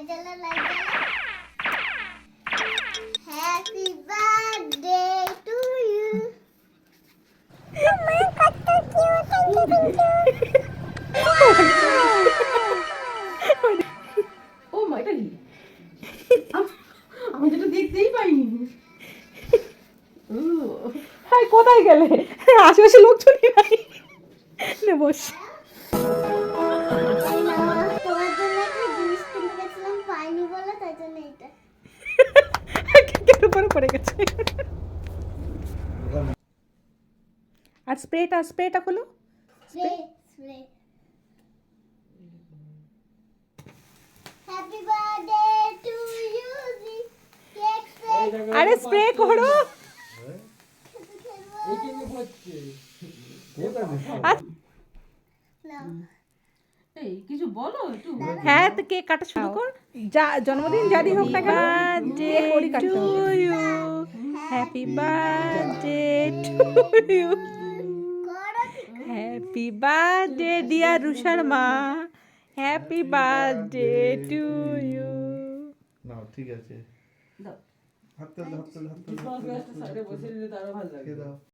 Light জ্বালা light জ্বালা happy birthday to you মা কত কিউট থ্যাংক ইউ থ্যাংক ও মা এটা কি আমি যেটা দেখতেই পাইনি। হাই কোথায় গেলে? আশেপাশে লোকজনই পাইনি তাই জন্য এটা কেন পরে পড়ে গেছে? আর স্প্রেটা স্প্রেটা খোলো। Spray spray. Happy birthday to you G cake আরে স্প্রে করো। আচ্ছা, কিছু বলো একটু? হ্যাঁ তো কেক কাটা শুরু কর? যা জন্মদিন জারি হোক না কেন কেক ওরই happy birthday to you happy birthday dear রুষার মা হ্যাপি বার্থডে টু ইউ না ঠিক আছে। দাও। বসে তো আরও ভালো লাগে দাও।